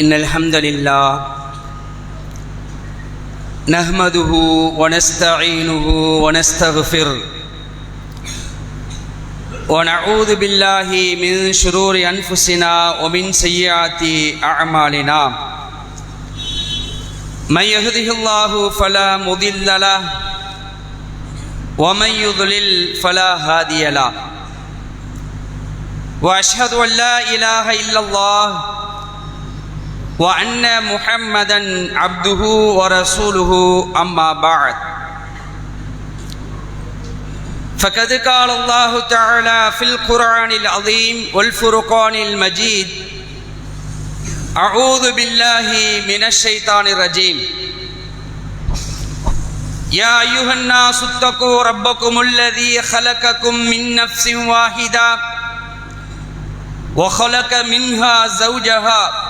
إن الحمد لله نحمده ونستعينه ونستغفره ونعوذ بالله من شرور أنفسنا ومن سيئات أعمالنا. من يهده الله فلا مضل له ومن يضلل فلا هادي له. وأشهد أن لا إله إلا الله وأن محمدا عبده ورسوله أما بعد. فقد قال الله تعالى في القرآن العظيم والفرقان المجيد أعوذ بالله من الشيطان الرجيم. يا أيها الناس اتقوا ربكم الذي خلقكم من نفس واحدة وخلق منها زوجها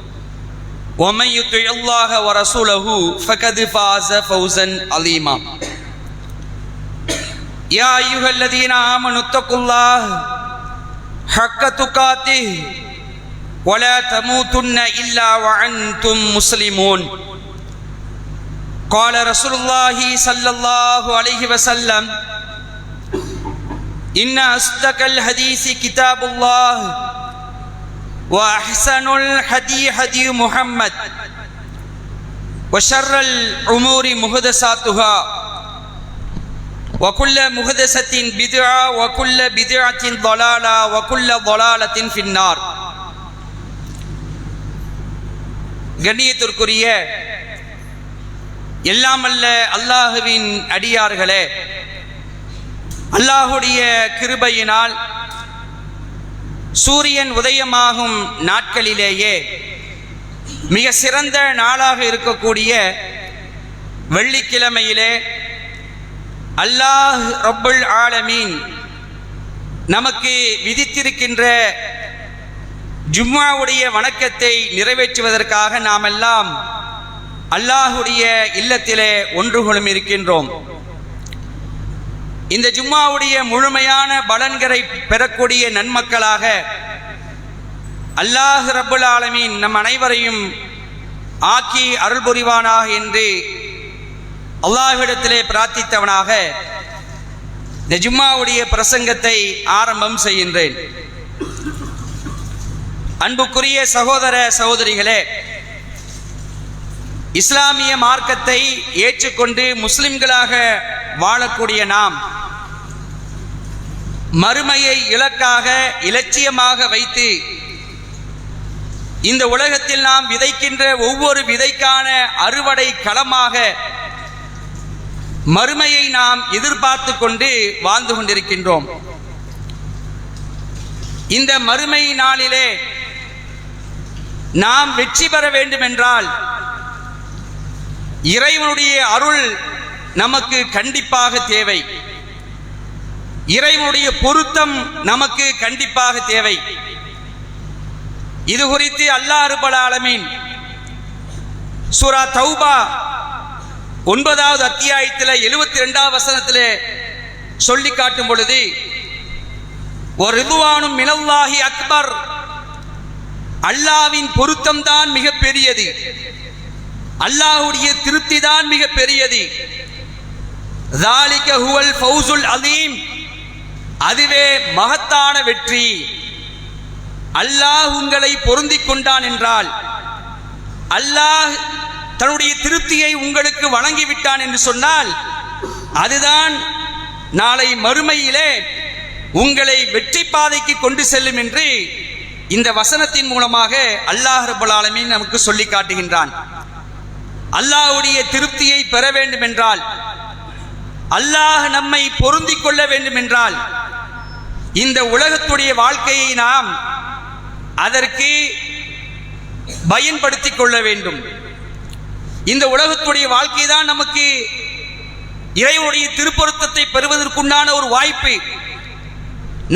ومن يطع الله ورسوله فقد فاز فوزا عظيما. يا ايها الذين امنوا اتقوا الله حق تقاته ولا تموتن الا وأنتم مسلمون. قال رسول الله صلى الله عليه وسلم ان اصدق الحديث كتاب الله وأحسن الحدي حدي محمد وشر الأمور محدثاتها وكل محدثة بدعة وكل بدعة ضلالة وكل ضلالة في النار கண்ணியத்திற்குரிய எல்லாமல்ல அல்லாஹுவின் அடியார்களே அல்லாஹுடைய கிருபையினால் சூரியன் உதயமாகும் நாட்களிலேயே மிக சிறந்த நாளாக இருக்கக்கூடிய வெள்ளிக்கிழமையிலே அல்லாஹ் ரப்புல் ஆலமீன் நமக்கு விதித்திருக்கின்ற ஜும்மாவுடைய வணக்கத்தை நிறைவேற்றுவதற்காக நாம் எல்லாம் அல்லாஹுடைய இல்லத்திலே ஒன்றுகளும் இருக்கின்றோம். இந்த ஜும்மாவுடைய முழுமையான பலன்களை பெறக்கூடிய நன்மக்களாக அல்லாஹ் ரபுல் ஆலமீன் நம் அனைவரையும் ஆக்கி அருள் புரிவானாக என்று அல்லாஹ்விடத்திலே பிரார்த்தித்தவனாக இந்த ஜும்மாவுடைய பிரசங்கத்தை ஆரம்பம் செய்கின்றேன். அன்புக்குரிய சகோதர சகோதரிகளே இஸ்லாமிய மார்க்கத்தை ஏற்றுக்கொண்டு முஸ்லிம்களாக வாழக்கூடிய நாம் மறுமையை இலக்காக இலட்சியமாக வைத்து இந்த உலகத்தில் நாம் விதைக்கின்ற ஒவ்வொரு விதைக்கான அறுவடை களமாக மறுமையை நாம் எதிர்பார்த்து கொண்டு வாழ்ந்து கொண்டிருக்கின்றோம். இந்த மறுமை நாளிலே நாம் வெற்றி பெற வேண்டும் என்றால் இறைவனுடைய அருள் நமக்கு கண்டிப்பாக தேவை. இறைவனுடைய பொருத்தம் நமக்கு கண்டிப்பாக தேவை. இது குறித்து அல்லாஹ் ரப்பல் ஆலமீன் சூரா தௌபா ஒன்பதாவது அத்தியாயத்தில் எழுபத்தி ரெண்டாவது வசனத்தில் சொல்லி காட்டும் பொழுது ஒரு இதுவானும் மினல்லாஹி அக்பர். அல்லாவின் பொருத்தம் தான் மிக பெரியது அல்லாஹுடைய திருப்தி தான் மிக பெரியது ذَلِكَ هُوَ الْفَوْزُ الْعَظِيمُ அதுவே மகத்தான வெற்றி அல்லாஹ் உங்களை பொருந்திக் கொண்டான் என்றால் அல்லாஹ் தன்னுடைய திருப்தியை உங்களுக்கு வழங்கிவிட்டான் என்று சொன்னால் அதுதான் நாளை மறுமையிலே உங்களை வெற்றி பாதைக்கு கொண்டு செல்லும் என்று இந்த வசனத்தின் மூலமாக அல்லாஹ் ரபுல் ஆலமீன் நமக்கு சொல்லி காட்டுகின்றான் அல்லாஹ்வுடைய திருப்தியை பெற வேண்டும் என்றால் அல்லாஹ் நம்மை பொருந்திக் கொள்ள வேண்டும் என்றால் இந்த உலகத்துடைய வாழ்க்கையை நாம் அதற்கு பயன்படுத்திக் கொள்ள வேண்டும். இந்த உலகத்துடைய வாழ்க்கை தான் நமக்கு இறைவனுடைய திருப்பொருத்தத்தை பெறுவதற்குண்டான ஒரு வாய்ப்பு.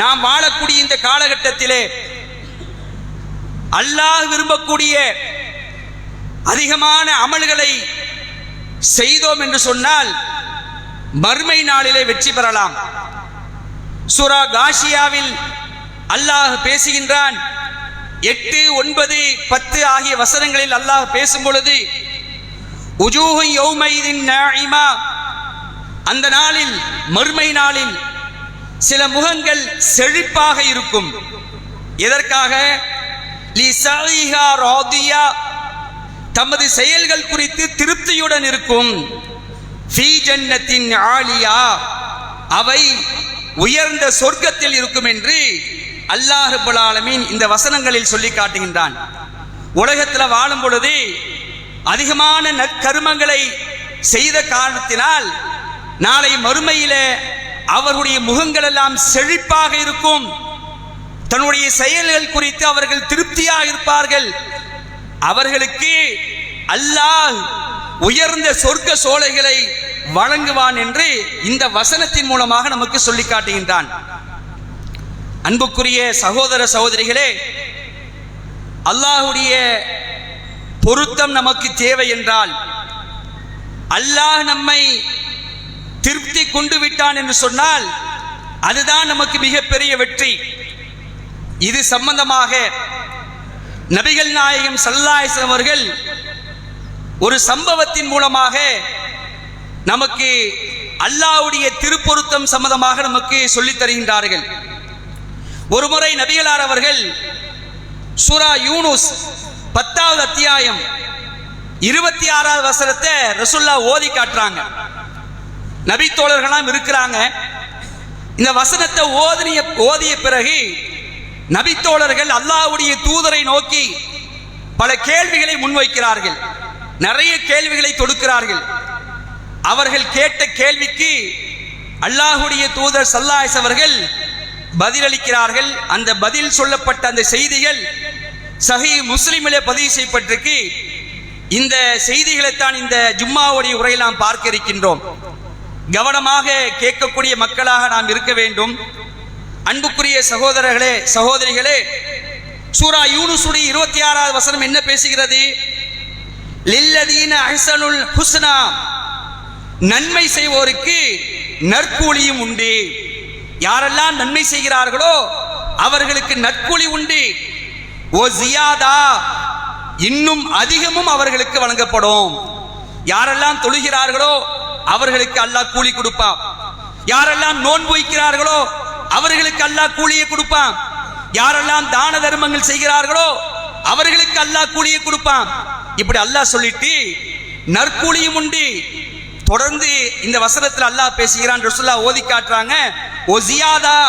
நாம் வாழக்கூடிய இந்த காலகட்டத்திலே அல்லாஹ் விரும்பக்கூடிய அதிகமான அமல்களை செய்தோம் என்று சொன்னால் மறுமை நாளிலே வெற்றி பெறலாம். சுரா காஷியாவில் அல்லாஹ் பேசுகின்றான். எட்டு ஒன்பது பத்து ஆகிய வசனங்களில் அல்லாஹ் பேசும் பொழுது அந்த நாளில் மறுமை நாளில் சில முகங்கள் செழிப்பாக இருக்கும். எதற்காக? லி ராதியா. தமது செயல்கள் குறித்து திருப்தியுடன் இருக்கும். ஃபீ ஜன்னத்தின் ஆலியா அவை உயர்ந்த சொர்க்கத்தில் இருக்கும் என்று அல்லாஹ் ரப்பல் ஆலமீன் இந்த வசனங்களில் சொல்லி காட்டுகின்றான். உலகத்தில் வாழும் பொழுது அதிகமான நற்கருமங்களை செய்த காரணத்தினால் நாளை மறுமையில அவர்களுடைய முகங்கள் எல்லாம் செழிப்பாக இருக்கும். தன்னுடைய செயல்கள் குறித்து அவர்கள் திருப்தியாக இருப்பார்கள். அவர்களுக்கு அல்லாஹ் உயர்ந்த சொர்க்க சோலைகளை வழங்குவான் என்று இந்த வசனத்தின் மூலமாக நமக்கு சொல்லி காட்டுகின்றான். அன்புக்குரிய சகோதர சகோதரிகளே அல்லாஹுடைய பொருத்தம் நமக்கு தேவை என்றால் அல்லாஹ் நம்மை திருப்தி கொண்டு விட்டான் என்று சொன்னால் அதுதான் நமக்கு மிகப்பெரிய வெற்றி. இது சம்பந்தமாக நபிகள் நாயகம் சல்லாஹம் அவர்கள் ஒரு சம்பவத்தின் மூலமாக நமக்கு அல்லாஹ்வுடைய திருப்பொருத்தம் சம்மதமாக நமக்கு சொல்லித் தருகின்றார்கள். ஒருமுறை நபிகளார் அவர்கள் சூரா யூனுஸ் பத்தாவது அத்தியாயம் இருபத்தி ஆறாவது வசனத்தை ரசுல்லா ஓதி காட்டுறாங்க. நபி தோழர்களாம் இருக்கிறாங்க. இந்த வசனத்தை ஓதிய ஓதிய பிறகு நபித்தோழர்கள் அல்லாஹ்வுடைய தூதரை நோக்கி பல கேள்விகளை முன்வைக்கிறார்கள். நிறைய கேள்விகளை தொடுக்கிறார்கள். அவர்கள் கேட்ட கேள்விக்கு அல்லாஹுடைய தூதர் சல்லாஸ் அவர்கள் பதிலளிக்கிறார்கள். அந்த பதில் சொல்லப்பட்ட அந்த செய்திகள் சஹி முஸ்லிமிலே பதிவு செய்யப்பட்டிருக்கு. இந்த செய்திகளைத்தான் இந்த ஜும்மாவுடைய உரையில் நாம் பார்க்க இருக்கின்றோம். கவனமாக கேட்கக்கூடிய மக்களாக நாம் இருக்க வேண்டும். அன்புக்குரிய சகோதரர்களே சகோதரிகளே சூரா யூனுசுடைய இருபத்தி ஆறாவது வசனம் என்ன பேசுகிறது? லில்லதீன அஹ்சனுல் ஹுஸ்னா. நன்மை செய்வோருக்கு நற்கூலியும் உண்டு. யாரெல்லாம் நன்மை செய்கிறார்களோ அவர்களுக்கு நற்கூலி உண்டு. ஓ ஜியாதா இன்னும் அதிகமும் அவர்களுக்கு வழங்கப்படும். யாரெல்லாம் தொழுகிறார்களோ அவர்களுக்கு அல்லாஹ் கூலி கொடுப்பான். யாரெல்லாம் நோன்பு வைக்கிறார்களோ அவர்களுக்கு அல்லாஹ் கூலியை கொடுப்பான். யாரெல்லாம் தான தர்மங்கள் செய்கிறார்களோ அவர்களுக்கு அல்லாஹ் கூலியை கொடுப்பான். இப்படி அல்லாஹ் சொல்லிட்டு நற்கூலியும் உண்டு. தொடர்ந்து இந்த வசனத்தில் அல்லாஹ் பேசுகிறான் ரசுல்லா ஓதி காட்டுறாங்க ஒசியாதா ஜியாதா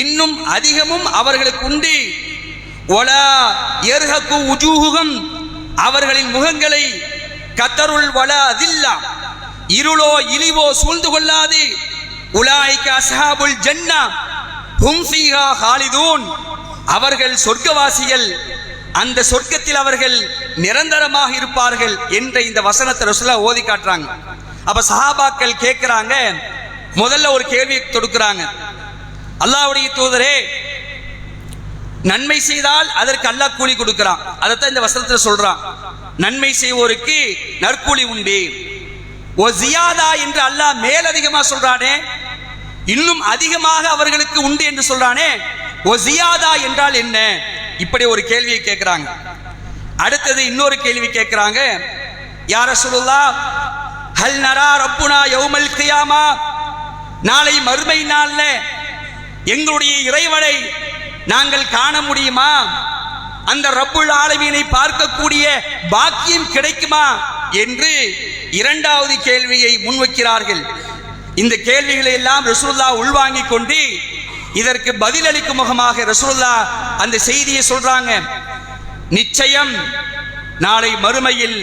இன்னும் அதிகமும் அவர்களுக்கு உண்டு. ஒலா எருகக்கு உஜூஹுகம் அவர்களின் முகங்களை கத்தருள் வல அதில்லா இருளோ இழிவோ சூழ்ந்து கொள்ளாது. உலாய்க்கு அசஹாபுல் ஜன்னா ஹும்ஃபீஹா ஹாலிதூன். அவர்கள் சொர்க்கவாசிகள் அந்த சொர்க்கத்தில் அவர்கள் நிரந்தரமாக இருப்பார்கள் என்ற இந்த வசனத்தை ரசூலா ஓதி காட்டுறாங்க. அப்ப சஹாபாக்கள் கேட்கிறாங்க முதல்ல ஒரு கேள்வி தொடுக்கிறாங்க. அல்லாஹ்வுடைய தூதரே நன்மை செய்தால் அதற்கு அல்லாஹ் கூலி கொடுக்கிறான். அதைத்தான் இந்த வசனத்தில் சொல்றான். நன்மை செய்வோருக்கு நற்கூலி உண்டு. ஓ ஜியாதா என்று அல்லாஹ் மேலதிகமா சொல்றானே இன்னும் அதிகமாக அவர்களுக்கு உண்டு என்று சொல்றானே ஓ ஜியாதா என்றால் என்ன? இப்படி ஒரு கேள்வியை கேட்கிறாங்க அடுத்தது இன்னொரு கேள்வி கேட்கிறாங்க. யார சொல்லுல்லா ஹல் நரா ரப்புனா யௌமல் கியாமா? நாளை மறுமை நாள்ல எங்களுடைய இறைவனை நாங்கள் காண முடியுமா? அந்த ரப்புல் ஆலமீனை பார்க்கக்கூடிய பாக்கியம் கிடைக்குமா? என்று இரண்டாவது கேள்வியை முன்வைக்கிறார்கள். இந்த கேள்விகளை எல்லாம் ரசூல்லா உள்வாங்கிக் கொண்டு இதற்கு பதிலளிக்கும் முகமாக ரசூல்லா அந்த செய்தியை சொல்றாங்க. நிச்சயம் நாளை மறுமையில்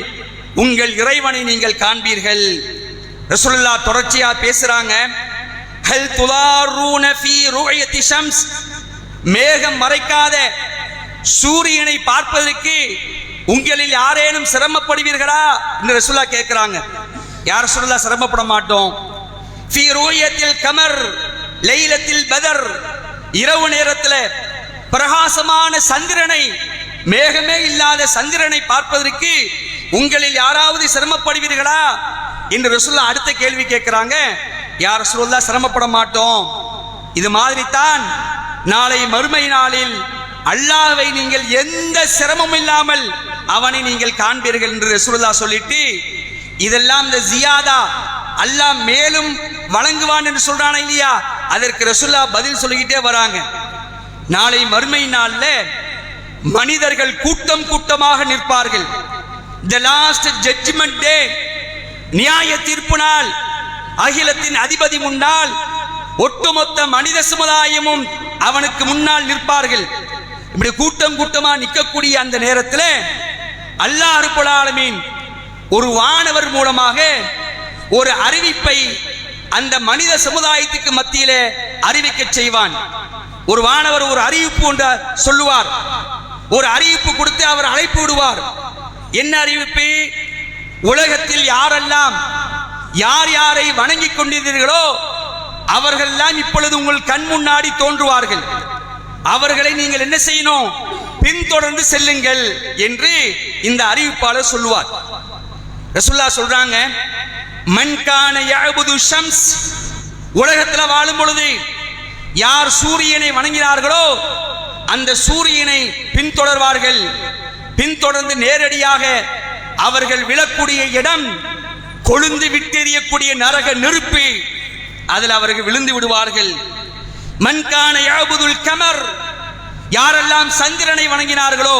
உங்கள் இறைவனை நீங்கள் காண்பீர்கள். ரசூலுல்லா தொடர்ச்சியா பேசுறாங்க. ஹல் துலாரூன ஃபீ ருஅயத்தி ஷம்ஸ். மேகம் மறைக்காத சூரியனை பார்ப்பதற்கு உங்களில் யாரேனும் சிரமப்படுவீர்களா என்று ரசூலுல்லா கேட்கிறாங்க யார் ரசூலுல்லா சிரமப்பட மாட்டோம். ஃபீ ருஅயத்தில் கமர் லைலத்தில் பதர். இரவு நேரத்தில் பிரகாசமான சந்திரனை மேகமே இல்லாத சந்திரனை பார்ப்பதற்கு உங்களில் யாராவது சிரமப்படுவீர்களா? என்று ரசூல்லா அடுத்த கேள்வி கேட்கிறாங்க. யார் ரசூல்லா சிரமப்பட மாட்டோம். இது மாதிரி தான் நாளை மறுமை நாளில் அல்லாவை நீங்கள் எந்த சிரமமும் இல்லாமல் அவனை நீங்கள் காண்பீர்கள் என்று ரசூல்லா சொல்லிட்டு இதெல்லாம் இந்த ஜியாதா அல்லாஹ் மேலும் வழங்குவான் என்று சொல்றானா இல்லையா? அதற்கு ரசுல்லா பதில் சொல்லிக்கிட்டே வராங்க. நாளை மறுமை நாளில் மனிதர்கள் கூட்டம் கூட்டமாக நிற்பார்கள். த லாஸ்ட் ஜட்ஜ்மெண்ட் டே நியாய தீர்ப்பு நாள் அகிலத்தின் அதிபதி முன்னால் ஒட்டுமொத்த மனித சமுதாயமும் அவனுக்கு முன்னால் நிற்பார்கள். இப்படி கூட்டம் கூட்டமா நிற்கக்கூடிய அந்த நேரத்தில் அல்லாஹ் ரப்பல் ஒரு வானவர் மூலமாக ஒரு அறிவிப்பை அந்த மனித சமுதாயத்துக்கு மத்தியிலே அறிவிக்க செய்வான். ஒரு வானவர் ஒரு அறிவிப்பு ஒன்று சொல்லுவார். ஒரு அறிவிப்பு கொடுத்து அவர் அழைப்பு விடுவார். என்ன அறிவிப்பு? உலகத்தில் யாரெல்லாம் யார் யாரை வணங்கிக் கொண்டிருந்தீர்களோ அவர்களெல்லாம் இப்பொழுது உங்கள் கண் முன்னாடி தோன்றுவார்கள். அவர்களை நீங்கள் என்ன செய்யணும்? பின்தொடர்ந்து செல்லுங்கள் என்று இந்த அறிவிப்பாளர் சொல்லுவார். ரசுல்லா சொல்றாங்க மண்கான யஅபுது ஷம்ஸ் உலகத்துல வாழும் பொழுது யார் சூரியனை வணங்கினார்களோ அந்த சூரியனை பின்தொடர்வார்கள். பின்தொடர்ந்து நேரடியாக அவர்கள் விழக்கூடிய இடம் கொழுந்து விட்டெறியக்கூடிய நரக நெருப்பு அதில் அவர்கள் விழுந்து விடுவார்கள். மண்கான யாபுதுல் கமர் யாரெல்லாம் சந்திரனை வணங்கினார்களோ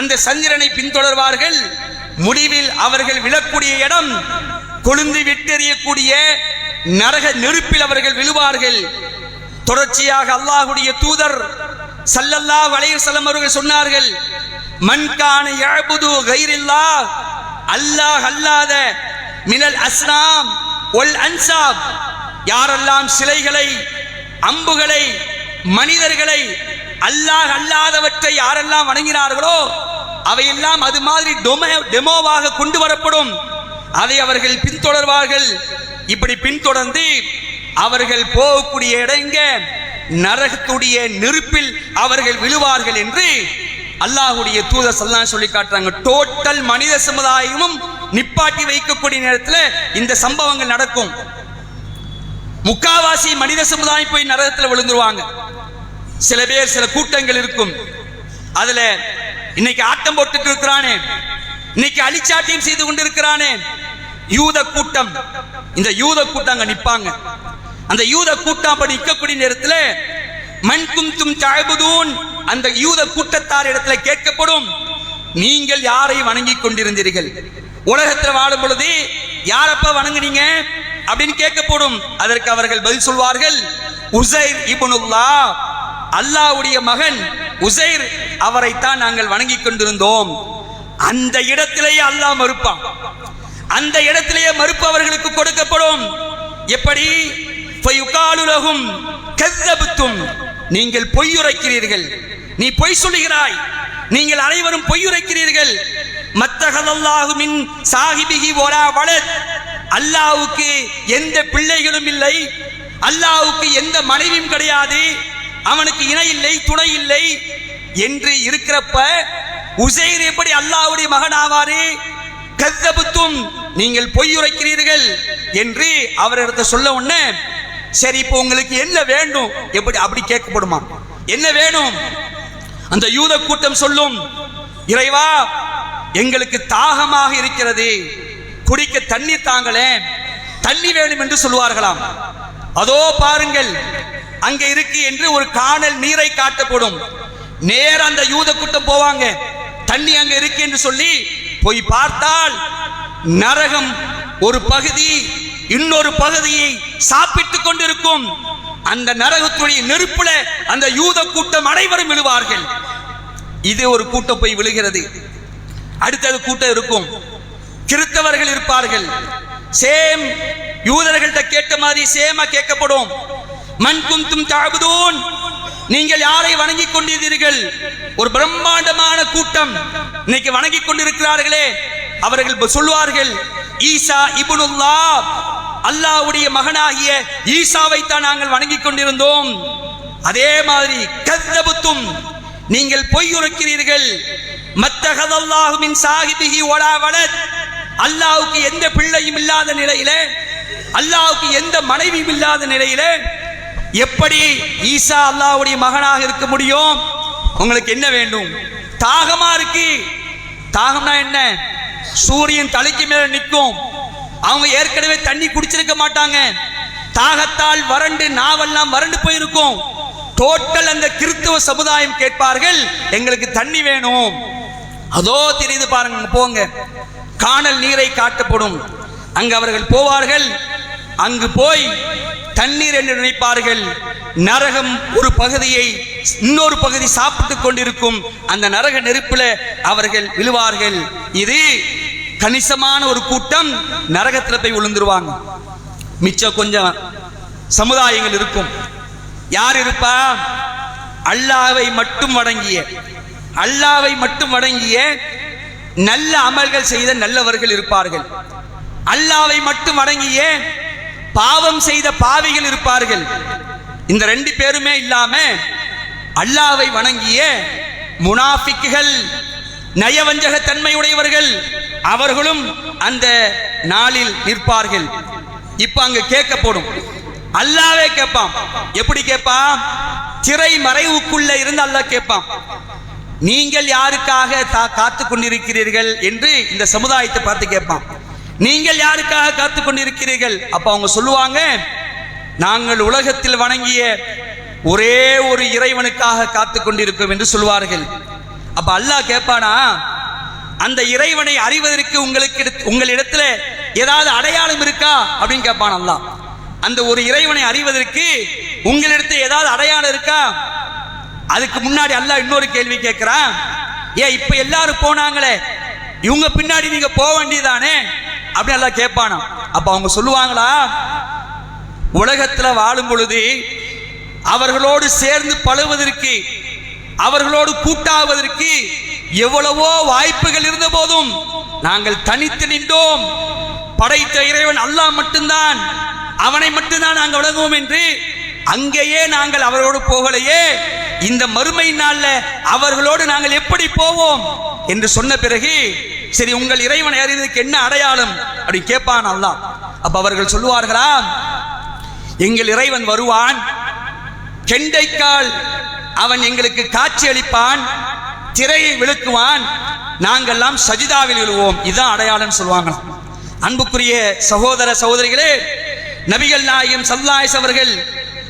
அந்த சந்திரனை பின்தொடர்வார்கள். முடிவில் அவர்கள் விழக்கூடிய இடம் கொழுந்து விட்டெறியக்கூடிய நரக நெருப்பில் அவர்கள் விழுவார்கள். தொடர்ச்சியாக அல்லாஹுடைய தூதர் சல்லல்லா அலைஹி செல்லம் அவர்கள் சொன்னார்கள் மண்கான யாபுது கைரில்லா அல்லாஹ் அல்லாத மினல் அஸ்லாம் ஒல் அன்சாப். யாரெல்லாம் சிலைகளை அம்புகளை மனிதர்களை அல்லாஹ் அல்லாதவற்றை யாரெல்லாம் வணங்கினார்களோ அவையெல்லாம் அது மாதிரி டெமோவாக கொண்டு வரப்படும். அதை அவர்கள் பின்தொடர்வார்கள். இப்படி பின்தொடர்ந்து அவர்கள் போகக்கூடிய இடங்க நரகத்துடைய நெருப்பில் அவர்கள் விழுவார்கள் என்று அல்லாஹுடைய தூதர் சல்லாம் சொல்லி காட்டுறாங்க. டோட்டல் மனித சமுதாயமும் நிப்பாட்டி வைக்கக்கூடிய நேரத்தில் இந்த சம்பவங்கள் நடக்கும். முக்காவாசி மனித சமுதாயம் போய் நரகத்தில் விழுந்துருவாங்க. சில பேர் சில கூட்டங்கள் இருக்கும். அதுல இன்னைக்கு ஆட்டம் போட்டுட்டு இருக்கிறானே. இன்னைக்கு அழிச்சாட்டியம் செய்து கொண்டிருக்கிறானே. யூத கூட்டம். இந்த யூத கூட்டம் அங்க நிப்பாங்க. அந்த யூத கூட்டம் அப்படி நிற்கக்கூடிய நேரத்தில் மண் குந்தும் தாழ்புதூன் அந்த யூத கூட்டத்தார் இடத்துல கேட்கப்படும். நீங்கள் யாரை வணங்கிக் கொண்டிருந்தீர்கள்? உலகத்தில் வாழும் பொழுது யாரப்ப வணங்குனீங்க? அப்படின்னு கேட்கப்படும். அதற்கு அவர்கள் பதில் சொல்வார்கள் உசைர் இபுனுல்லா அல்லாஹ்வுடைய மகன் உசைர் அவரைத்தான் நாங்கள் வணங்கி கொண்டிருந்தோம். அந்த இடத்திலேயே அல்லாஹ் மறுப்பான். அந்த இடத்திலேயே மறுப்பவர்களுக்கு கொடுக்கப்படும். எப்படி? நீங்கள் பொய்யுரைக்கிறீர்கள். நீ பொய் சொல்லுகிறாய். நீங்கள் அனைவரும் பொய்யுரைக்கிறீர்கள். மத்தகதல்லாஹு மின் சாஹிபிஹி ஒலா அல்லாவுக்கு எந்த பிள்ளைகளும் இல்லை. அல்லாவுக்கு எந்த மனைவியும் கிடையாது. அவனுக்கு இணை இல்லை துணை இல்லை என்று இருக்கிறப்ப உசைர் எப்படி அல்லாவுடைய மகன் ஆவாரு கத்தபுத்தும். நீங்கள் பொய்யுரைக்கிறீர்கள் என்று அவரிடத்தை சொல்ல உடனே சரி இப்போ உங்களுக்கு என்ன வேண்டும்? எப்படி அப்படி கேட்கப்படுமா? என்ன வேணும்? அந்த யூத கூட்டம் சொல்லும் இறைவா எங்களுக்கு தாகமாக இருக்கிறது. குடிக்க தண்ணீர் தாங்களே தண்ணி வேணும் என்று சொல்லுவார்களாம். அதோ பாருங்கள் அங்க இருக்கு என்று ஒரு காணல் நீரை காட்டப்படும். நேர அந்த யூத கூட்டம் போவாங்க. தண்ணி அங்க இருக்கு என்று சொல்லி போய் பார்த்தால் நரகம் ஒரு பகுதி இன்னொரு பகுதியை சாப்பிட்டுக் கொண்டிருக்கும் அந்த நரகத்துடைய நெருப்புல அந்த யூத கூட்டம் அனைவரும் விழுவார்கள். இது ஒரு கூட்டம் போய் விழுகிறது. அடுத்தது கூட்டம் இருக்கும். கிறித்தவர்கள் இருப்பார்கள். சேம் யூதர்கள்ட்ட கேட்ட மாதிரி சேமா கேட்கப்படும். மண் குந்தும் தாபுதூன். நீங்கள் யாரை வணங்கி கொண்டிருந்தீர்கள் ஒரு பிரம்மாண்டமான கூட்டம். இன்னைக்கு வணங்கிக் கொண்டிருக்கிறார்களே. அவர்கள் சொல்வார்கள் ஈசா இபுனுல்லா அல்லாஹ்வுடைய மகனாகிய ஈசாவை தான் நாங்கள் வணங்கிக் கொண்டிருந்தோம். அதே மாதிரி கத்தபுத்தும் நீங்கள் பொய் உரைக்கிறீர்கள் மத்தகதல்லாஹுமின் சாகிபிகி சாஹிபிஹி அல்லாவுக்கு எந்த பிள்ளையும் இல்லாத நிலையில அல்லாவுக்கு எந்த மனைவியும் இல்லாத நிலையில எப்படி ஈசா அல்லாவுடைய மகனாக இருக்க முடியும்? உங்களுக்கு என்ன வேண்டும்? தாகமா இருக்கு. தாகம்னா என்ன? சூரியன் தலைக்கு மேல நிற்கும். அவங்க ஏற்கனவே தண்ணி குடிச்சிருக்க மாட்டாங்க. தாகத்தால் வறண்டு நாவெல்லாம் வறண்டு போயிருக்கும். டோட்டல் அந்த கிறிஸ்துவ சமுதாயம் கேட்பார்கள் எங்களுக்கு தண்ணி வேணும். அதோ தெரியுது பாருங்க போங்க. காணல் நீரை காட்டப்படும். அங்கு அவர்கள் போவார்கள். அங்கு போய் தண்ணீர் என்று நினைப்பார்கள். நரகம் ஒரு பகுதியை இன்னொரு பகுதி சாப்பிட்டுக் கொண்டிருக்கும் அந்த நரக நெருப்பில் அவர்கள் விழுவார்கள். இது கணிசமான ஒரு கூட்டம். நரகத்தில் போய் விழுந்துருவாங்க. மிச்சம் கொஞ்சம் சமுதாயங்கள் இருக்கும். யார் இருப்பா? அல்லாவை மட்டும் வணங்கிய அல்லாவை மட்டும் வணங்கிய நல்ல அமல்கள் செய்த நல்லவர்கள் இருப்பார்கள். அல்லாவை மட்டும் வணங்கிய பாவம் செய்த பாவிகள் இருப்பார்கள். இந்த ரெண்டு பேருமே இல்லாம அல்லாவை வணங்கிய முனாஃபிக்குகள் நயவஞ்சக தன்மையுடையவர்கள் அவர்களும் அந்த நாளில் நிற்பார்கள். இப்ப அங்க கேட்கப்படும். அல்லாவே கேட்பான். எப்படி கேட்பான்? திரை மறைவுக்குள்ள இருந்து அல்லா கேட்பான். நீங்கள் யாருக்காக தா- கொண்டிருக்கிறீர்கள் என்று இந்த சமுதாயத்தை பார்த்து கேட்பான். நீங்கள் யாருக்காக காத்து கொண்டிருக்கிறீர்கள் அப்ப அவங்க சொல்லுவாங்க நாங்கள் உலகத்தில் வணங்கிய ஒரே ஒரு இறைவனுக்காக காத்து கொண்டிருக்கோம் என்று சொல்வார்கள் அப்ப அல்லாஹ் கேட்பானா அந்த இறைவனை அறிவதற்கு உங்களுக்கு இடத்- உங்களிடத்துல ஏதாவது அடையாளம் இருக்கா? அப்படின்னு கேட்பான் அல்லாஹ். அந்த ஒரு இறைவனை அறிவதற்கு உங்களிடத்துல ஏதாவது அடையாளம் இருக்கா? அதுக்கு முன்னாடி அல்லாஹ் இன்னொரு கேள்வி கேட்கிறான் ஏன் இப்ப எல்லாரும் போனாங்களே இவங்க பின்னாடி நீங்க போக வேண்டியதானே? அப்படின்னு எல்லாம் கேட்பானா அப்ப அவங்க சொல்லுவாங்களா? உலகத்துல வாழும் பொழுது அவர்களோடு சேர்ந்து பழகுவதற்கு அவர்களோடு கூட்டாவதற்கு எவ்வளவோ வாய்ப்புகள் இருந்த போதும் நாங்கள் தனித்து நின்றோம். படைத்த இறைவன் அல்லாஹ் மட்டும்தான் அவனை மட்டும்தான் நாங்கள் வணங்குவோம் என்று அங்கேயே நாங்கள் அவரோடு போகலையே இந்த மறுமை நாள்ல அவர்களோடு நாங்கள் எப்படி போவோம் என்று சொன்ன பிறகு சரி உங்கள் இறைவனை அறிவதற்கு என்ன அடையாளம்? அப்படி கேட்பான் அல்லா அப்ப அவர்கள் சொல்லுவார்களா? எங்கள் இறைவன் வருவான் கெண்டைக்கால் அவன் எங்களுக்கு காட்சி அளிப்பான் திரையை விழுக்குவான் நாங்கெல்லாம் சஜிதாவில் விழுவோம். இதுதான் அடையாளம் சொல்லுவாங்களாம் அன்புக்குரிய சகோதர சகோதரிகளே நபிகள் நாயகம் சல்லாயஸ் அவர்கள்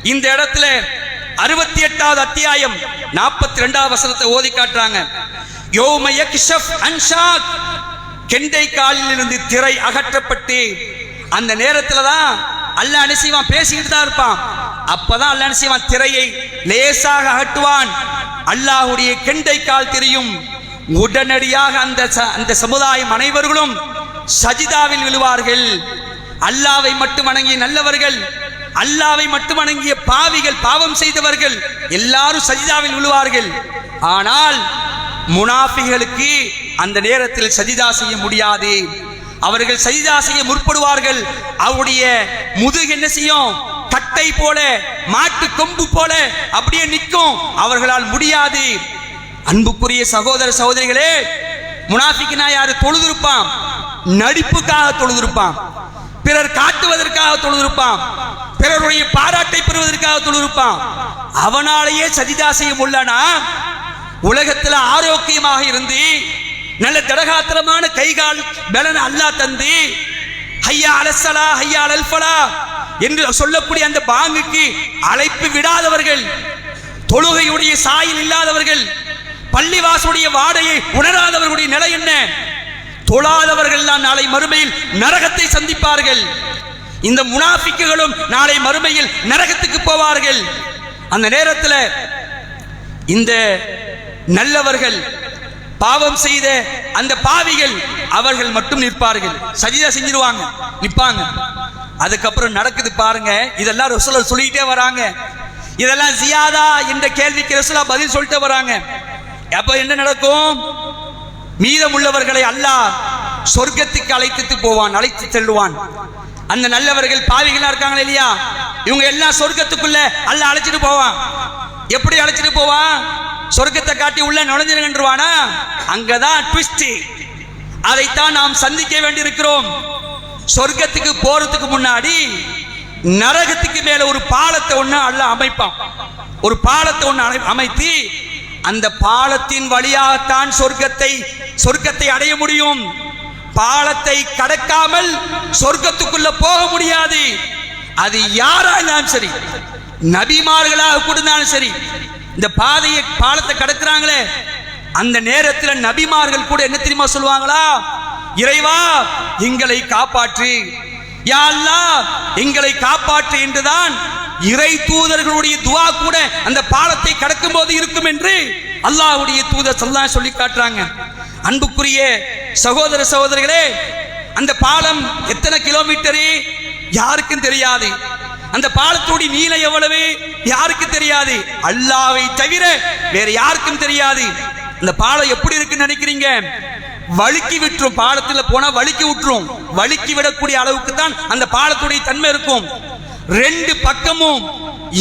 இந்த இடத்துல அறுபத்தி எட்டாவது அத்தியாயம் நாற்பத்தி ரெண்டாவது வசனத்தை ஓதி காட்டுறாங்க. கெண்டை காலில் இருந்து திரை அகற்றப்பட்டு அந்த நேரத்துல தான் அல்லாஹ் என்ன பேசிக்கிட்டு தான் இருப்பான். அப்பதான் அல்லாஹ் என்ன திரையை லேசாக அகட்டுவான் அல்லாஹுடைய கெண்டை கால் தெரியும். உடனடியாக அந்த ச- அந்த சமுதாயம் அனைவர்களும் சஜிதாவில் விழுவார்கள். அல்லாவை மட்டும் வணங்கிய நல்லவர்கள் அல்லாவை மட்டும் வணங்கிய பாவிகள் பாவம் செய்தவர்கள் எல்லாரும் சஜிதாவில் விழுவார்கள். ஆனால் முனாஃபிகளுக்கு அந்த நேரத்தில் சஜிதா செய்ய முடியாது. அவர்கள் சஜிதா செய்ய முற்படுவார்கள். அவருடைய முதுகு என்ன செய்யும்? கட்டை போல மாட்டு கொம்பு போல அப்படியே நிற்கும். அவர்களால் முடியாது. அன்புக்குரிய சகோதர சகோதரிகளே முனாஃபிக்குனா யாரு? தொழுதிருப்பான். நடிப்புக்காக தொழுதிருப்பான். பிறர் காட்டுவதற்காக தொழுதிருப்பான். பிறருடைய பாராட்டை பெறுவதற்காக தொழுதிருப்பான். அவனாலேயே சஜிதா செய்ய முடியலனா? உலகத்தில் ஆரோக்கியமாக இருந்து நல்ல திடகாத்திரமான கைகால் பலன் அல்லா தந்து ஹையா அலசலா ஹையா அலல்ஃபலா என்று சொல்லக்கூடிய அந்த பாங்குக்கு அழைப்பு விடாதவர்கள் தொழுகையுடைய சாயில் இல்லாதவர்கள் பள்ளிவாசுடைய வாடையை உணராதவர்களுடைய நிலை என்ன? தொழாதவர்கள் தான் நாளை மறுமையில் நரகத்தை சந்திப்பார்கள். இந்த முனாஃபிக்குகளும் நாளை மறுமையில் நரகத்துக்கு போவார்கள். அந்த நேரத்தில் இந்த நல்லவர்கள் பாவம் செய்த அந்த பாவிகள் அவர்கள் மட்டும் நிற்பார்கள். சஜிதா செஞ்சிருவாங்க நிற்பாங்க அதுக்கப்புறம் நடக்குது பாருங்க இதெல்லாம் ரசூலா சொல்லிக்கிட்டே வராங்க. இதெல்லாம் ஜியாதா என்ற கேள்விக்கு ரசூலா பதில் சொல்லிட்டு வராங்க. அப்ப என்ன நடக்கும்? மீதம் உள்ளவர்களை அல்லாஹ் சொர்க்கத்துக்கு அழைத்துட்டு போவான் அழைத்து செல்லுவான். அந்த நல்லவர்கள் பாவிகளா இருக்காங்களா இல்லையா? இவங்க எல்லாம் சொர்க்கத்துக்குள்ள அல்ல அழைச்சிட்டு போவான். எப்படி அழைச்சிட்டு போவான் சொர்க்கத்தை காட்டி உள்ள நுழைஞ்சிருவானா அங்கதான் ட்விஸ்ட் அதைத்தான் நாம் சந்திக்க வேண்டியிருக்கிறோம். சொர்க்கத்துக்கு போறதுக்கு முன்னாடி நரகத்துக்கு மேல ஒரு பாலத்தை ஒண்ணு அல்ல அமைப்பான். ஒரு பாலத்தை ஒண்ணு அமை- அமைத்து அந்த பாலத்தின் வழியாகத்தான் சொர்க்கத்தை சொர்க்கத்தை அடைய முடியும். பாலத்தை கடக்காமல் சொர்க்கத்துக்குள்ள போக முடியாது. அது யாரா இருந்தாலும் சரி. நபிமார்களாக கூட சரி இந்த பாதையை பாலத்தை கடக்குறாங்களே அந்த நேரத்தில் நபிமார்கள் கூட என்ன தெரியுமா சொல்லுவாங்களா? இறைவா எங்களை காப்பாற்று. யா எங்களை காப்பாற்று என்றுதான் இறை தூதர்களுடைய துவா கூட அந்த பாலத்தை கடக்கும் போது இருக்கும் என்று அல்லாஹ்வுடைய தூதர் சொல்லலாம் சொல்லி காட்டுறாங்க. அன்புக்குரிய சகோதர சகோதரிகளே அந்த பாலம் எத்தனை கிலோமீட்டரு யாருக்கும் தெரியாது. அந்த பாலத்தோடைய நீளம் எவ்வளவு? யாருக்கும் தெரியாது? அல்லாவை தவிர வேற யாருக்கும் தெரியாது. இந்த பாலம் எப்படி இருக்குன்னு நினைக்கிறீங்க? வழுக்கி விட்டுரும். பாலத்துல போனா வழுக்கி விட்டுரும். வழுக்கி விடக்கூடிய அளவுக்கு தான் அந்த பாலத்துடைய தன்மை இருக்கும். ரெண்டு பக்கமும்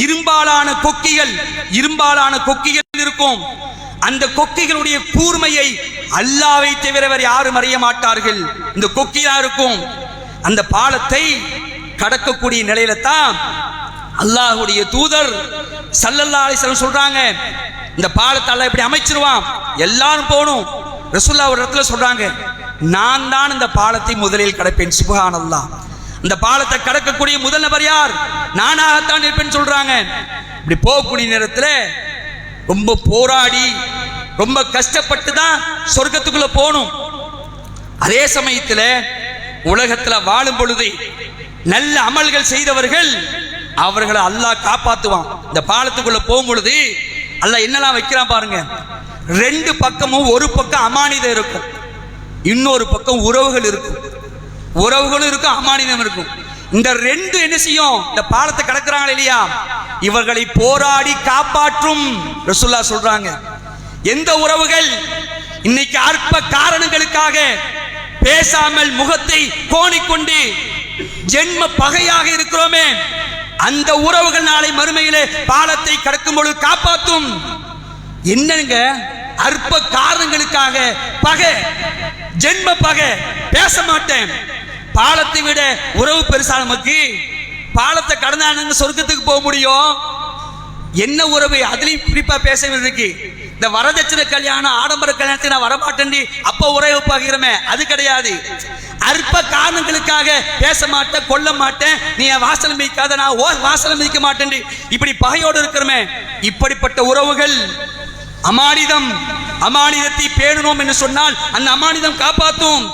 இரும்பாலான கொக்கிகள் இரும்பாலான கொக்கிகள் இருக்கும். அந்த கொக்கிகளுடைய கூர்மையை அல்லாவை தவிரவர் யாரும் அறிய மாட்டார்கள். இந்த கொக்கியா இருக்கும். அந்த பாலத்தை கடக்கக்கூடிய நிலையில தான் அல்லாஹ்வுடைய தூதர் சல்லல்லா அலைஹி சொல்றாங்க. இந்த பாலத்தை அல்ல இப்படி அமைச்சிருவான். எல்லாரும் போகணும். ரசுல்லா ஒரு இடத்துல சொல்றாங்க. நான் தான் இந்த பாலத்தை முதலில் கடப்பேன். சுபஹான் அல்லா இந்த பாலத்தை கடக்கக்கூடிய முதல் நபர் யார்? நானாகத்தான் இருப்பேன் சொல்றாங்க. இப்படி போகக்கூடிய நேரத்தில் ரொம்ப போராடி ரொம்ப கஷ்டப்பட்டு தான் சொர்க்கத்துக்குள்ள போகணும். அதே சமயத்தில் உலகத்தில் வாழும் பொழுது நல்ல அமல்கள் செய்தவர்கள் அவர்களை அல்லாஹ் காப்பாத்துவான். இந்த பாலத்துக்குள்ள போகும் பொழுது அல்லாஹ் என்னெல்லாம் வைக்கிறான் பாருங்க. ரெண்டு பக்கமும் ஒரு பக்கம் அமானிதம் இருக்கும். இன்னொரு பக்கம் உறவுகள் இருக்கும். உறவுகளும் இருக்கும் அமானிதம் இருக்கும். இந்த ரெண்டு என்ன செய்யும்? இந்த பாலத்தை கடக்குறாங்க இல்லையா? இவர்களை போராடி காப்பாற்றும் ரசுல்லா சொல்றாங்க. எந்த உறவுகள்? இன்னைக்கு அற்ப காரணங்களுக்காக பேசாமல் முகத்தை கோணிக்கொண்டு ஜென்ம பகையாக இருக்கிறோமே. அந்த உறவுகள் நாளை மறுமையிலே பாலத்தை கடக்கும் பொழுது காப்பாற்றும் என்னங்க? அற்ப காரணங்களுக்காக பகை. ஜென்ம பகை. பேச மாட்டேன். பாலத்தை விட உறவு பெருசா நமக்கு பாலத்தை கடந்தானுங்க சொர்க்கத்துக்கு போக முடியும்? என்ன உறவு? அதுலயும் குறிப்பா பேச இருக்கு இந்த வரதட்சணை கல்யாணம் ஆடம்பர கல்யாணத்துக்கு நான் வரமாட்டேன் அப்போ உறவு பகிரமே அது கிடையாது. அற்ப காரணங்களுக்காக பேச மாட்டேன் கொல்ல மாட்டேன். நீ என் வாசல் மிதிக்காத நான் ஓ வாசல் மிதிக்க மாட்டேன் இப்படி பகையோடு இருக்கிறமே. இப்படிப்பட்ட உறவுகள் அமானிதம் அமானிதத்தை பேணணும் என்று சொன்னால் அந்த அமானிதம் காப்பாற்றும்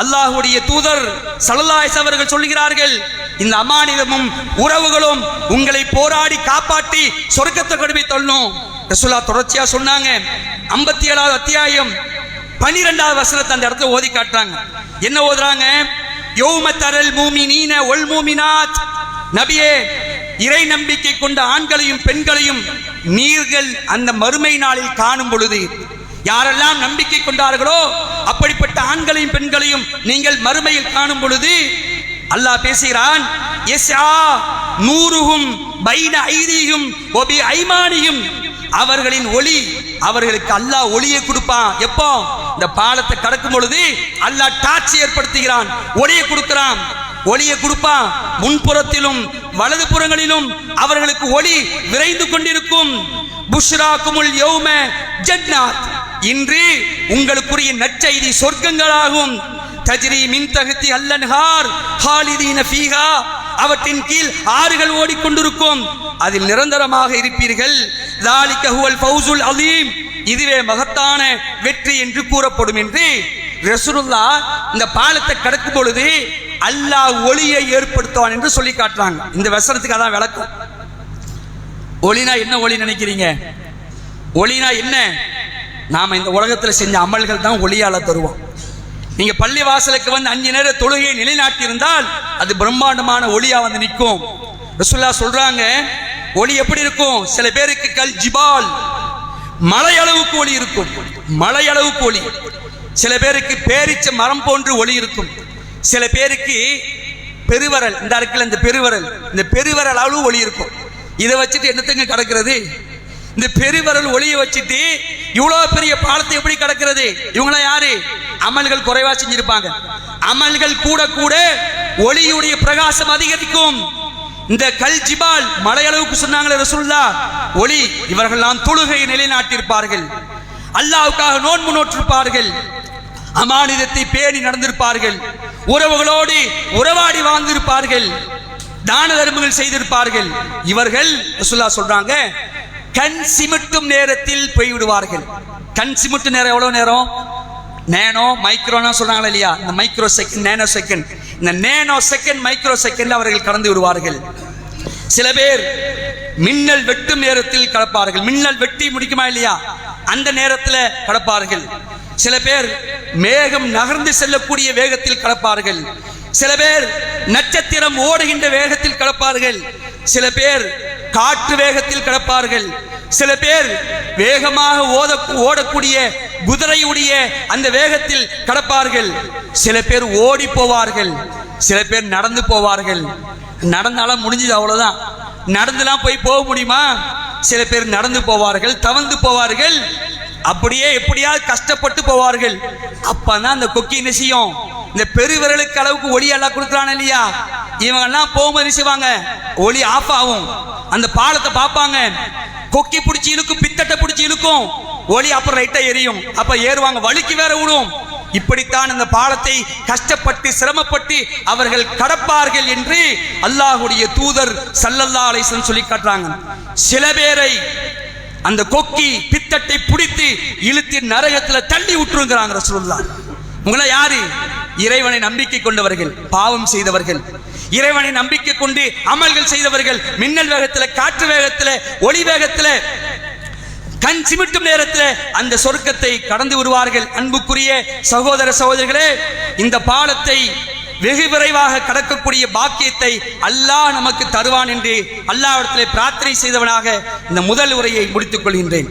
அல்லாஹுடைய தூதர் சலல்லாய்ஸ் அவர்கள் சொல்கிறார்கள் இந்த அமானிதமும் உறவுகளும் உங்களை போராடி காப்பாற்றி சொர்க்கத்தை கொடுமை தள்ளும் ரசூலா தொடர்ச்சியா சொன்னாங்க. ஐம்பத்தி ஏழாவது அத்தியாயம் பனிரெண்டாவது வசனத்தை அந்த இடத்துல ஓதி காட்டுறாங்க. என்ன ஓதுறாங்க? யோம தரல் மூமினீன ஒல் மூமினாத். நபியே இறை நம்பிக்கை கொண்ட ஆண்களையும் பெண்களையும் நீர்கள் அந்த மறுமை நாளில் காணும் பொழுது யாரெல்லாம் நம்பிக்கை கொண்டார்களோ அப்படிப்பட்ட ஆண்களையும் பெண்களையும் நீங்கள் மறுமையில் காணும் பொழுது அல்லாஹ் பேசுகிறான் நூறுகும் பைன ஐதியும் ஒபி ஐமானியும். அவர்களின் ஒளி அவர்களுக்கு அல்லாஹ் ஒளியை கொடுப்பான். எப்போ? இந்த பாலத்தை கடக்கும் பொழுது அல்லாஹ் டார்ச் ஏற்படுத்துகிறான். ஒளியை கொடுக்கிறான். ஒளியை கொடுப்பான். முன்புறத்திலும் வலது புறங்களிலும் அவர்களுக்கு ஒளி விரைந்து கொண்டிருக்கும். புஷ்ராக்குமுல் யௌம ஜன்னாத். இன்று உங்களுக்குரிய நற்செய்தி சொர்க்கங்களாகும். தஜ்ரி மின் தகுதி அல்லன்ஹார் ஹாலிதீன ஃபீஹா. அவற்றின் கீழ் ஆறுகள் ஓடிக்கொண்டிருக்கும். அதில் நிரந்தரமாக இருப்பீர்கள். தாலிக ஹுவல் ஃபவுசுல் அலீம் இதுவே மகத்தான வெற்றி என்று கூறப்படும் என்று ரசூலுல்லா இந்த பாலத்தை கடக்கும் பொழுது அல்லாஹ் ஒளியை ஏற்படுத்துவான் என்று சொல்லி காட்டுறாங்க. இந்த வசனத்துக்கு அதான் விளக்கம். ஒளினா என்ன ஒளி நினைக்கிறீங்க? ஒளினா என்ன? நாம இந்த உலகத்தில் செஞ்ச அமல்கள் தான் ஒளியால தருவோம். நீங்க பள்ளி வாசலுக்கு வந்து அஞ்சு நேர தொழுகையை நிலைநாட்டி இருந்தால் அது பிரம்மாண்டமான ஒளியா வந்து நிற்கும். ரசுல்லா சொல்றாங்க ஒளி எப்படி இருக்கும்? சில பேருக்கு கல் ஜிபால் மலை அளவுக்கு ஒளி இருக்கும். மலை அளவுக்கு ஒளி. சில பேருக்கு பேரிச்ச மரம் போன்று ஒளி இருக்கும். சில பேருக்கு பெருவரல் இந்த இருக்குல்ல இந்த பெருவரல் இந்த பெருவரல் அளவு ஒளி இருக்கும். இதை வச்சுட்டு என்னத்துங்க கடக்கிறது? இந்த பெருவரல் ஒளியை வச்சுட்டு இவ்வளவு பெரிய பாலத்தை எப்படி கடக்கிறது? இவங்களாம் யாரு? அமல்கள் குறைவா செஞ்சிருப்பாங்க. அமல்கள் கூட கூட ஒளியுடைய பிரகாசம் அதிகரிக்கும். இந்த கல் ஜிபால் மலையளவுக்கு சொன்னாங்களே ரசூல்லா ஒளி இவர்கள்லாம் தொழுகையை நிலைநாட்டியிருப்பார்கள். அல்லாவுக்காக நோன்பு நோற்றிருப்பார்கள். அமானிதத்தை பேணி நடந்திருப்பார்கள். உறவுகளோடு உறவாடி வாழ்ந்திருப்பார்கள். தான தர்மங்கள் செய்திருப்பார்கள். இவர்கள் ரசூல்லா சொல்றாங்க கண் சிமிட்டும் நேரத்தில் போய்விடுவார்கள். கண் சிமிட்டும் நேரம் எவ்வளவு நேரம்? நேனோ மைக்ரோனா சொல்றாங்களா இல்லையா? இந்த மைக்ரோ செகண்ட் நேனோ செகண்ட் இந்த நேனோ செகண்ட் மைக்ரோ செகண்ட் அவர்கள் கடந்து விடுவார்கள். சில பேர் மின்னல் வெட்டும் நேரத்தில் கடப்பார்கள். மின்னல் வெட்டி முடிக்குமா இல்லையா? அந்த நேரத்தில் கடப்பார்கள். சில பேர் மேகம் நகர்ந்து செல்லக்கூடிய வேகத்தில் கடப்பார்கள். சில பேர் நட்சத்திரம் ஓடுகின்ற வேகத்தில் கடப்பார்கள். சில பேர் காற்று வேகத்தில் கடப்பார்கள். சில பேர் வேகமாக ஓத ஓடக்கூடிய குதிரையுடைய அந்த வேகத்தில் கடப்பார்கள். சில பேர் ஓடி போவார்கள். சில பேர் நடந்து போவார்கள். நடந்தாலும் முடிஞ்சது அவ்வளவுதான். நடந்துலாம் போய் போக முடியுமா? சில பேர் நடந்து போவார்கள் தவந்து போவார்கள். அப்படியே எப்படியாவது கஷ்டப்பட்டு போவார்கள். அப்பதான் அந்த கொக்கி என்ன இந்த பெருவிரலுக்கு அளவுக்கு ஒளி எல்லாம் கொடுக்குறான் இல்லையா? இவங்க எல்லாம் போகும்போது செய்வாங்க? ஒளி ஆஃப் ஆகும். அந்த பாலத்தை பார்ப்பாங்க. கொக்கி பிடிச்சி இழுக்கும் பித்தட்டை பிடிச்சி இழுக்கும். ஒளி அப்புறம் லைட்டா எரியும். அப்ப ஏறுவாங்க. வழுக்கி வேற விடும் இப்படித்தான் இந்த பாலத்தை கஷ்டப்பட்டு சிரமப்பட்டு அவர்கள் கடப்பார்கள் என்று அல்லாஹுடைய தூதர் சல்லல்லா அலைசன் சொல்லி காட்டுறாங்க. சில பேரை அந்த கொக்கி பித்தட்டை பிடித்து இழுத்து நரகத்துல தள்ளி விட்டுருங்கிறாங்க ரசூல்லா உங்களை யாரு? இறைவனை நம்பிக்கை கொண்டவர்கள் பாவம் செய்தவர்கள். இறைவனை நம்பிக்கை கொண்டு அமல்கள் செய்தவர்கள் மின்னல் வேகத்துல காற்று வேகத்துல ஒளி வேகத்துல கண் சிமிட்டும் நேரத்தில் அந்த சொர்க்கத்தை கடந்து விடுவார்கள் அன்புக்குரிய சகோதர சகோதரிகளே இந்த பாலத்தை வெகு விரைவாக கடக்கக்கூடிய பாக்கியத்தை அல்லாஹ் நமக்கு தருவான் என்று அல்லாஹ்விடத்திலே பிரார்த்தனை செய்தவனாக இந்த முதல் உரையை முடித்துக் கொள்கின்றேன்.